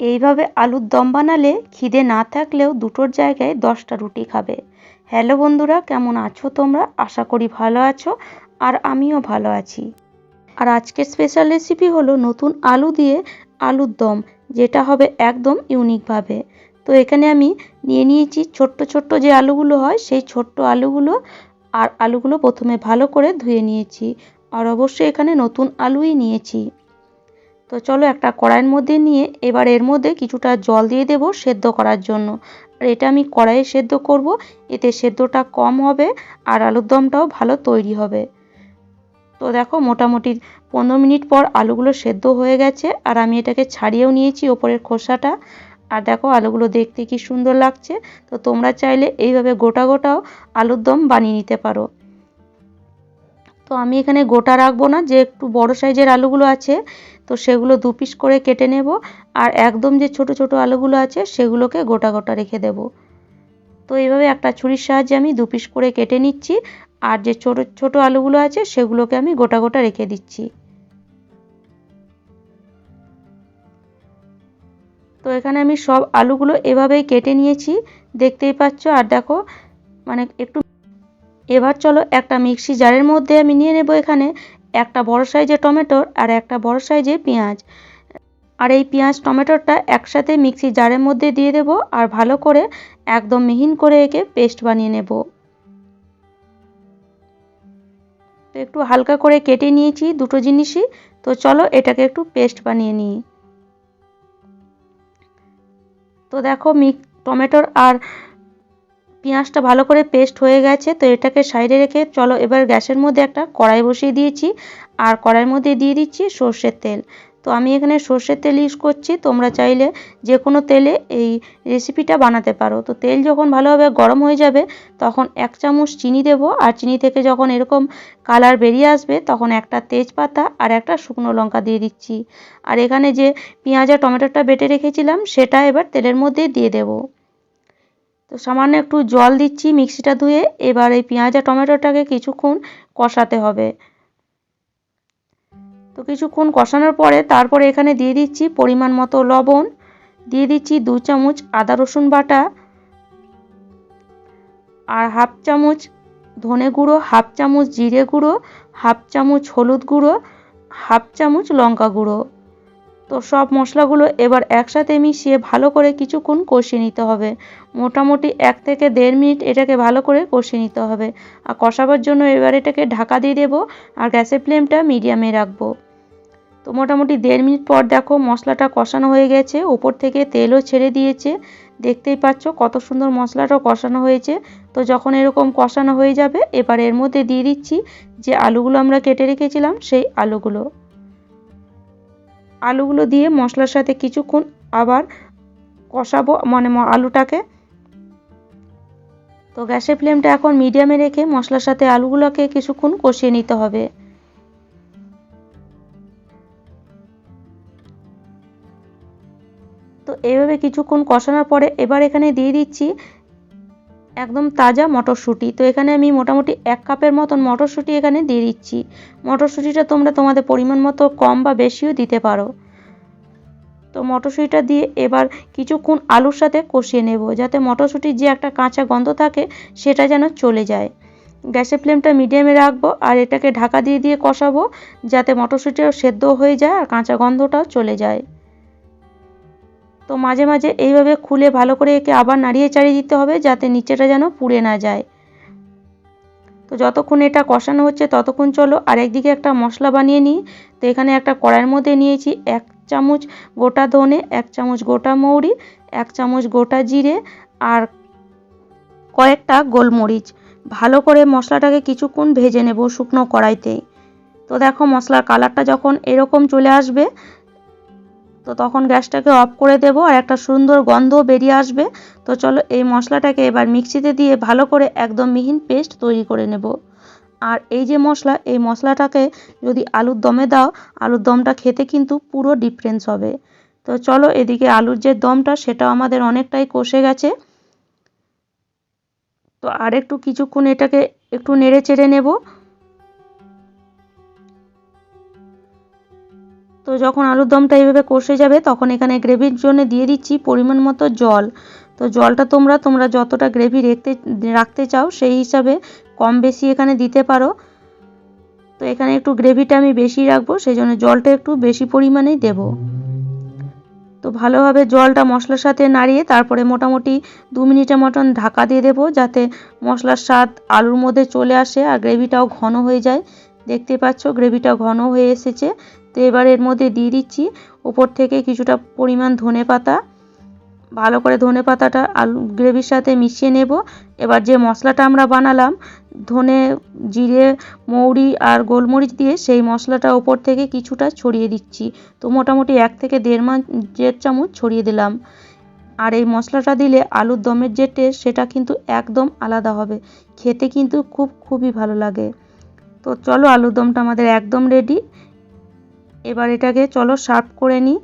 এইভাবে আলুর দম বানালে খিদে না থাকলেও দুটোর জায়গায় দশটা রুটি খাবে। হ্যালো বন্ধুরা, কেমন আছো তোমরা? আশা করি ভালো আছো আর আমিও ভালো আছি। আর আজকের স্পেশাল রেসিপি হলো নতুন আলু দিয়ে আলুর দম, যেটা হবে একদম ইউনিকভাবে তো এখানে আমি নিয়ে নিয়েছি ছোট্ট ছোট্ট যে আলুগুলো হয়, সেই ছোট্ট আলুগুলো আর আলুগুলো প্রথমে ভালো করে ধুয়ে নিয়েছি। আর অবশ্যই এখানে নতুন আলুই নিয়েছি। তো চলো একটা কড়াইয়ের মধ্যে নিয়ে এবার এর মধ্যে কিছুটা জল দিয়ে দেব সেদ্ধ করার জন্য। আর এটা আমি কড়াইয়ে সেদ্ধ করব, এতে সেদ্ধটা কম হবে আর আলুর দমটাও ভালো তৈরি হবে। তো দেখো মোটামুটি পনেরো মিনিট পর আলুগুলো সেদ্ধ হয়ে গেছে আর আমি এটাকে ছাড়িয়েও নিয়েছি ওপরের খোসাটা। আর দেখো আলুগুলো দেখতে কি সুন্দর লাগছে। তো তোমরা চাইলে এইভাবে গোটা গোটাও আলুর দম বানিয়ে নিতে পারো। তো আমি এখানে গোটা রাখব না, যে একটু বড় সাইজের আলুগুলো আছে, তো সেগুলো দু পিস করে কেটে নেব। আর একদম যে ছোট ছোট আলুগুলো আছে, সেগুলোকে গোটা গোটা রেখে দেব। তো এইভাবে একটা ছুরির সাহায্যে আমি দু পিস করে কেটে নিচ্ছি, আর যে ছোট ছোট আলুগুলো আছে, সেগুলোকে আমি গোটা গোটা রেখে দিচ্ছি। তো এখানে আমি সব আলুগুলো এভাবেই কেটে নিয়েছি, দেখতেই পাচ্ছ? আর দেখো মানে একটু এবার চলো একটা মিক্সি জারের মধ্যে আমি নিয়ে নেব এখানে একটা বড় সাইজের টমেটোর আর একটা বড় সাইজের পেঁয়াজ। আর এই পেঁয়াজ, টমেটোটা একসাথে মিক্সি জারের মধ্যে দিয়ে দেব আর ভালো করে একদম মিহিন করে একে পেস্ট বানিয়ে নেব। তো একটু হালকা করে কেটে নিয়েছি দুটো জিনিসই। তো চলো এটাকে একটু পেস্ট বানিয়ে নিই। তো দেখো মিক টমেটোর আর পেঁয়াজটা ভালো করে পেস্ট হয়ে গেছে, তো এটাকে সাইডে রেখে চলো এবার গ্যাসের মধ্যে একটা কড়াই বসিয়ে দিয়েছি। আর কড়াইয়ের মধ্যে দিয়ে দিচ্ছি সর্ষের তেল। তো আমি এখানে সর্ষের তেল ইউজ করছি, তোমরা চাইলে যে কোনো তেলে এই রেসিপিটা বানাতে পারো। তো তেল যখন ভালোভাবে গরম হয়ে যাবে, তখন এক চামচ চিনি দেবো। আর চিনি থেকে যখন এরকম কালার বেরিয়ে আসবে, তখন একটা তেজপাতা আর একটা শুকনো লঙ্কা দিয়ে দিচ্ছি। আর এখানে যে পেঁয়াজ আর টমেটোটা বেটে রেখেছিলাম, সেটা এবার তেলের মধ্যে দিয়ে দেবো। তো সামান্য একটু জল দিচ্ছি মিক্সিটা ধুয়ে। এবার এই পেঁয়াজ আর টমেটোটাকে কিছুক্ষণ কষাতে হবে। তো কিছুক্ষণ কষানোর পরে তারপরে এখানে দিয়ে দিচ্ছি পরিমাণ মতো লবণ। দিয়ে দিচ্ছি দু চামচ আদা রসুন বাটা আর হাফ চামচ ধনে গুঁড়ো, হাফ চামচ জিরে গুঁড়ো, হাফ চামচ হলুদ গুঁড়ো, হাফ চামচ লঙ্কা গুঁড়ো। তো সব মশলাগুলো এবার একসাথে মিশিয়ে ভালো করে কিছুক্ষণ কষিয়ে নিতে হবে। মোটামুটি এক থেকে দেড় মিনিট এটাকে ভালো করে কষিয়ে নিতে হবে। আর কষাবার জন্য এবার এটাকে ঢাকা দিয়ে দেবো আর গ্যাসের ফ্লেমটা মিডিয়ামে রাখব। তো মোটামুটি দেড় মিনিট পর দেখো মশলাটা কষানো হয়ে গেছে। ওপর থেকে তেলও ছেড়ে দিয়েছে। দেখতেই পাচ্ছ কত সুন্দর মশলাটাও কষানো হয়েছে। তো যখন এরকম কষানো হয়ে যাবে, এবার এর মধ্যে দিয়ে দিচ্ছি যে আলুগুলো আমরা কেটে রেখেছিলাম, সেই আলুগুলো। আলুগুলো দিয়ে মশলার সাথে কিছুক্ষণ আবার কষাবো মানে আলুটাকে। তো গ্যাসের ফ্লেমটা এখন মিডিয়ামে রেখে মশলার সাথে আলুগুলোকে কিছুক্ষণ কষিয়ে নিতে হবে। তো এইভাবে কিছুক্ষণ কষানোর পরে এবার এখানে দিয়ে দিচ্ছি একদম তাজা মটরশুঁটি। তো এখানে আমি মোটামুটি এক কাপের মতন মটরশুঁটি এখানে দিয়ে দিচ্ছি। মটরশুঁটিটা তোমরা তোমাদের পরিমাণ মতো কম বা বেশিও দিতে পারো। তো মটরশুঁটিটা দিয়ে এবার কিছুক্ষণ আলুর সাথে কষিয়ে নেব, যাতে মটরশুঁটির যে একটা কাঁচা গন্ধ থাকে, সেটা যেন চলে যায়। গ্যাসের ফ্লেমটা মিডিয়ামে রাখব আর এটাকে ঢাকা দিয়ে দিয়ে কষাবো, যাতে মটরশুঁটিও সেদ্ধ হয়ে যায় আর কাঁচা গন্ধটাও চলে যায়। তো মাঝে মাঝে এইভাবে খুলে ভালো করে একে আবার নাড়িয়ে চাড়িয়ে দিতে হবে যাতে নিচেটা যেন পুড়ে না যায়। তো যতক্ষণ এটা কষানো হচ্ছে ততক্ষণ চলো আরেকদিকে একটা মশলা বানিয়ে নিই। তো এখানে একটা কড়াইয়ের মধ্যে নিয়েছি এক চামচ গোটা ধনে, এক চামচ গোটা মৌরি, এক চামচ গোটা জিরে আর কয়েকটা গোলমরিচ। ভালো করে মশলাটাকে কিছুক্ষণ ভেজে নেব শুকনো কড়াইতেই তো দেখো মশলার কালারটা যখন এরকম চলে আসবে তো তখন গ্যাসটাকে অফ করে দেব আর একটা সুন্দর গন্ধ বেরিয়ে আসবে। তো চলো এই মশলাটাকে এবার মিক্সিতে দিয়ে ভালো করে একদম মিহিন পেস্ট তৈরি করে নেব। আর এই যে মশলা, এই মশলাটাকে যদি আলুর দমে দাও, আলুর দমটা খেতে কিন্তু পুরো ডিফারেন্স হবে। তো চলো এদিকে আলুর যে দমটা, সেটাও আমাদের অনেকটাই কষে গেছে। তো আর একটু কিছুক্ষণ এটাকে একটু নেড়ে চেড়ে নেব। তো যখন আলুর দমটা এইভাবে কষে যাবে, তখন এখানে গ্রেভির জন্য দিয়ে দিচ্ছি পরিমাণ মতো জল। তো জলটা তোমরা তোমরা যতটা গ্রেভি রাখতে রাখতে চাও, সেই হিসাবে কম বেশি এখানে দিতে পারো। তো এখানে একটু গ্রেভিটা আমি বেশি রাখব সেই জন্য জলটা একটু বেশি পরিমাণেই দেবো। তো ভালোভাবে জলটা মশলার সাথে নাড়িয়ে, তারপরে মোটামুটি দু মিনিটের মতন ঢাকা দিয়ে দেবো, যাতে মশলার স্বাদ আলুর মধ্যে চলে আসে আর গ্রেভিটাও ঘন হয়ে যায়। দেখতে পাচ্ছ, গ্রেভিটা ঘন হয়ে এসেছে। তো এবার এর মধ্যে দিয়ে দিচ্ছি ওপর থেকে কিছুটা পরিমাণ ধনে পাতা। ভালো করে ধনে পাতাটা আলু গ্রেভির সাথে মিশিয়ে নেব। এবার যে মশলাটা আমরা বানালাম, ধনে, জিরে, মৌরি আর গোলমরিচ দিয়ে সেই মশলাটা ওপর থেকে কিছুটা ছড়িয়ে দিচ্ছি। তো মোটামুটি এক থেকে দেড় মা দেড় চামচ ছড়িয়ে দিলাম। আর এই মশলাটা দিলে আলুর দমের যে টেস্ট সেটা কিন্তু একদম আলাদা হবে। খেতে কিন্তু খুব, খুবই ভালো লাগে। তো চলো আলুর দমটা আমাদের একদম রেডি এবার এটাকে চলো সার্ভ করে নিই।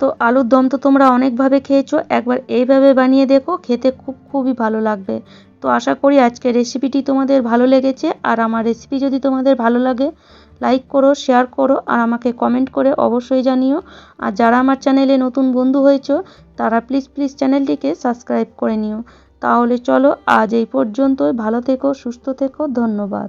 তো আলুর দম তো তোমরা অনেকভাবে খেয়েছো, একবার এইভাবে বানিয়ে দেখো, খেতে খুব খুবই ভালো লাগবে। তো আশা করি আজকের রেসিপিটি তোমাদের ভালো লেগেছে, আর আমার রেসিপি যদি তোমাদের ভালো লাগে লাইক করো শেয়ার করো, আর আমাকে কমেন্ট করে অবশ্যই জানিও। আর যারা আমার চ্যানেলে নতুন বন্ধু হয়েছো, তারা প্লিজ প্লিজ চ্যানেলটিকে সাবস্ক্রাইব করে নিও। তাহলে চলো আজ এই পর্যন্তই। ভালো থেকো সুস্থ থেকো ধন্যবাদ।